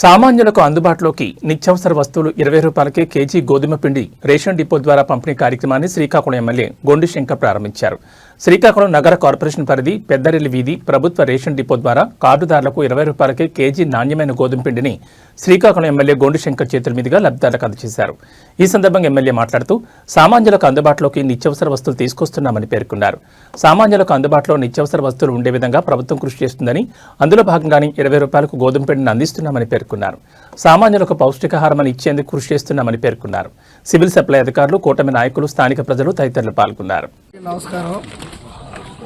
సామాన్యులకు అందుబాటులోకి నిత్యావసర వస్తువులు ఇరవై రూపాయలకే కేజీ గోధుమ పిండి రేషన్ డిపో ద్వారా పంపిణీ కార్యక్రమాన్ని శ్రీకాకుళం ఎమ్మెల్యే గొండు శంకర్ ప్రారంభించారు. శ్రీకాకుళం నగర కార్పొరేషన్ పరిధి పెద్దరెల్లి వీధి ప్రభుత్వ రేషన్ డిపో ద్వారా కార్డుదారులకు ఇరవై రూపాయలకే కేజీ నాణ్యమైన గోధుమ పిండిని శ్రీకాకుళం ఎమ్మెల్యే గోండు శంకర్ చేతుల మీదుగా లబ్ధిదారులకు అందజేశారు. ఈ సందర్భంగా ఎమ్మెల్యే మాట్లాడుతూ సామాన్యులకు అందుబాటులోకి నిత్యావసర వస్తువులు తీసుకొస్తున్నామని పేర్కొన్నారు. సామాన్యులకు అందుబాటులో నిత్యావసర వస్తువులు ఉండే విధంగా ప్రభుత్వం కృషి చేస్తుందని అందులో భాగంగానే ఇరవై రూపాయలకు గోధుమ పిండిని అందిస్తున్నామని పేర్కొన్నారు. సామాన్యులకు పౌష్టికాహారం ఇచ్చేందుకు కృషి చేస్తున్నామని పేర్కొన్నారు. సివిల్ సప్లై అధికారులు కూటమి నాయకులు స్థానిక ప్రజలు తదితరులు పాల్గొన్నారు. నమస్కారం.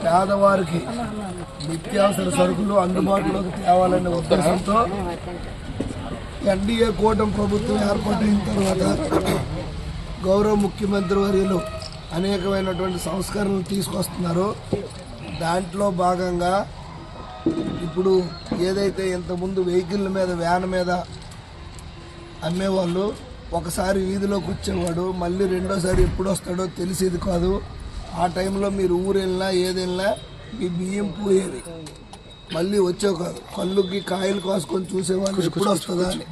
పేదవారికి నిత్యావసర సరుకులు అందుబాటులోకి తేవాలనే ఉద్దేశంతో ఎన్డీఏ కూటమి ప్రభుత్వం ఏర్పాటైన తర్వాత గౌరవ ముఖ్యమంత్రి వర్యులు అనేకమైనటువంటి సంస్కరణలు తీసుకొస్తున్నారు. దాంట్లో భాగంగా ఇప్పుడు ఏదైతే ఇంతకుముందు వెహికల్ మీద వ్యాన్ మీద అమ్మేవాళ్ళు ఒకసారి వీధిలోకి వచ్చేవాడు మళ్ళీ రెండోసారి ఎప్పుడు వస్తాడో తెలిసేది కాదు. ఆ టైంలో మీరు ఊరు వెళ్ళినా ఏది వెళ్ళినా మీ బియ్యం పోయేది. మళ్ళీ వచ్చే కాదు కళ్ళుకి కాయలు కాసుకొని చూసేవాళ్ళు ఎప్పుడు వస్తుందా అని.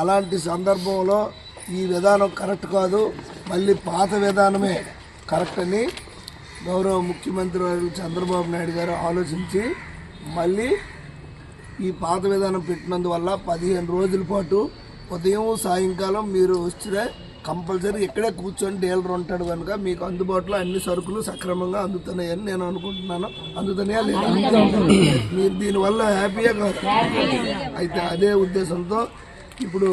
అలాంటి సందర్భంలో ఈ విధానం కరెక్ట్ కాదు. మళ్ళీ పాత విధానమే కరెక్ట్ అని గౌరవ ముఖ్యమంత్రి వర్యులు చంద్రబాబు నాయుడు గారు ఆలోచించి మళ్ళీ ఈ పాత విధానం పెట్టినందువల్ల పదిహేను రోజుల పాటు ఉదయం సాయంకాలం మీరు వస్తే కంపల్సరీ ఇక్కడే కూర్చొని డీలర్ ఉంటాడు కనుక మీకు అందుబాటులో అన్ని సరుకులు సక్రమంగా అందుతున్నాయని నేను అనుకుంటున్నాను. అందుతున్నాయా లేదా? మీరు దీనివల్ల హ్యాపీయే కాదు. అయితే అదే ఉద్దేశంతో ఇప్పుడు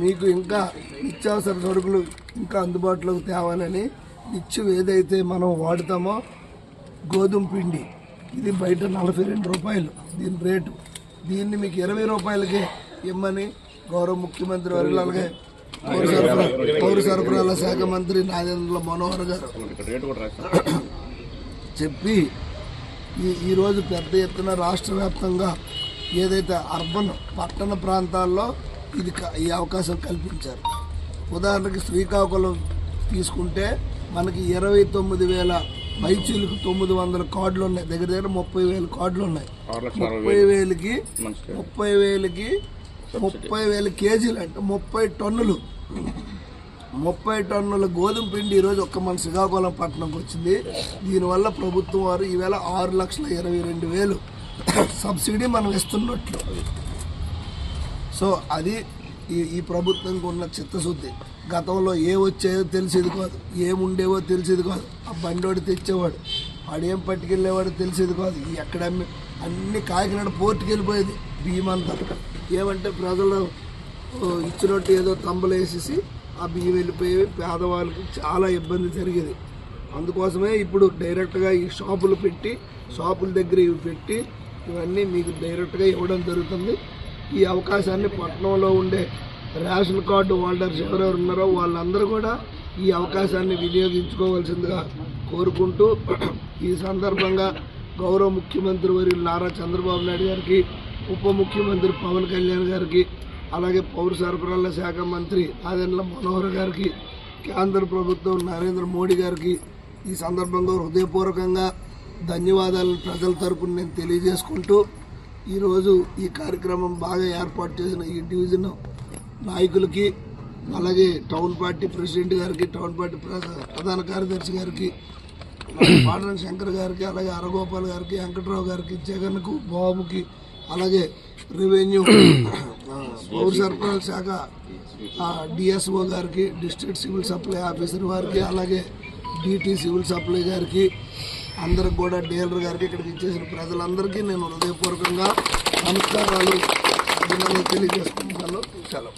మీకు ఇంకా నిత్యావసర సరుకులు ఇంకా అందుబాటులోకి తేవాలని నిత్యం ఏదైతే మనం వాడుతామో గోధుమ పిండి ఇది బయట నలభై రెండు రూపాయలు దీని రేటు. దీన్ని మీకు ఇరవై రూపాయలకే ఇమ్మని గౌరవ ముఖ్యమంత్రి వర్యులు అలాగే పౌర సరఫరా పౌర సరఫరాల శాఖ మంత్రి నాగేంద్ర మనోహర్ గారు చెప్పి ఈ ఈరోజు పెద్ద ఎత్తున రాష్ట్ర వ్యాప్తంగా ఏదైతే అర్బన్ పట్టణ ప్రాంతాల్లో ఇది ఈ అవకాశం కల్పించారు. ఉదాహరణకి శ్రీకాకుళం తీసుకుంటే మనకి ఇరవై తొమ్మిది వేల పైచీలకు తొమ్మిది వందల కార్డులు ఉన్నాయి. దగ్గర దగ్గర ముప్పై వేల కార్డులు ఉన్నాయి. ముప్పై వేలకి ముప్పై వేలకి ముప్పై వేల కేజీలు అంటే ముప్పై టన్నులు. ముప్పై టన్నుల గోధుమ పిండి ఈరోజు ఒక్క మన శ్రీకాకుళం పట్టణంకి వచ్చింది. దీనివల్ల ప్రభుత్వం వారు ఈవేళ ఆరు లక్షల ఇరవై రెండు వేలు సబ్సిడీ మనం ఇస్తున్నట్లు. సో అది ఈ ఈ ప్రభుత్వంకి ఉన్న చిత్తశుద్ధి. గతంలో ఏ వచ్చాయో తెలిసేది కాదు. ఏముండేవో తెలిసేది కాదు. ఆ బండోడు తెచ్చేవాడు. వాడు ఏం పట్టుకెళ్ళేవాడు తెలిసేది కాదు. ఎక్కడ అన్ని కాకినాడ పోర్టుకి వెళ్ళిపోయేది బియ్యం అంతా ఏమంటే ప్రజలు ఇచ్చినట్టు ఏదో తంబలేసేసి ఆ బియ్యం వెళ్ళిపోయి పేదవాళ్ళకి చాలా ఇబ్బంది జరిగేది. అందుకోసమే ఇప్పుడు డైరెక్ట్గా ఈ షాపులు పెట్టి షాపుల దగ్గర ఇవి పెట్టి ఇవన్నీ మీకు డైరెక్ట్గా ఇవ్వడం జరుగుతుంది. ఈ అవకాశాన్ని పట్టణంలో ఉండే రేషన్ కార్డు హోల్డర్స్ ఎవరెవరు ఉన్నారో వాళ్ళందరూ కూడా ఈ అవకాశాన్ని వినియోగించుకోవాల్సిందిగా కోరుకుంటూ ఈ సందర్భంగా గౌరవ ముఖ్యమంత్రి వర్యులు నారా చంద్రబాబు నాయుడు గారికి ఉప ముఖ్యమంత్రి పవన్ కళ్యాణ్ గారికి అలాగే పౌర సరఫరాల శాఖ మంత్రి ఆదెండ్ల మనోహర్ గారికి కేంద్ర ప్రభుత్వం నరేంద్ర మోడీ గారికి ఈ సందర్భంగా హృదయపూర్వకంగా ధన్యవాదాలు ప్రజల తరపున నేను తెలియజేసుకుంటూ ఈరోజు ఈ కార్యక్రమం బాగా ఏర్పాటు చేసిన ఈ డివిజన్ నాయకులకి అలాగే టౌన్ పార్టీ ప్రెసిడెంట్ గారికి టౌన్ పార్టీ ప్ర- ప్రధాన కార్యదర్శి గారికి పాటన శంకర్ గారికి అలాగే అరగోపాల్ గారికి వెంకట్రావు గారికి జగన్కు బాబుకి అలాగే రెవెన్యూ పౌర సరఫరాల శాఖ డిఎస్ఓ గారికి డిస్ట్రిక్ట్ సివిల్ సప్లై ఆఫీసర్ వారికి అలాగే డిటి సివిల్ సప్లై గారికి అందరికి కూడా డీలర్ గారికి ఇక్కడికి ఇచ్చేసిన ప్రజలందరికీ నేను హృదయపూర్వకంగా నమస్కారాలు అభినందనలు తెలియజేసుకుంటున్నాను. సెలవు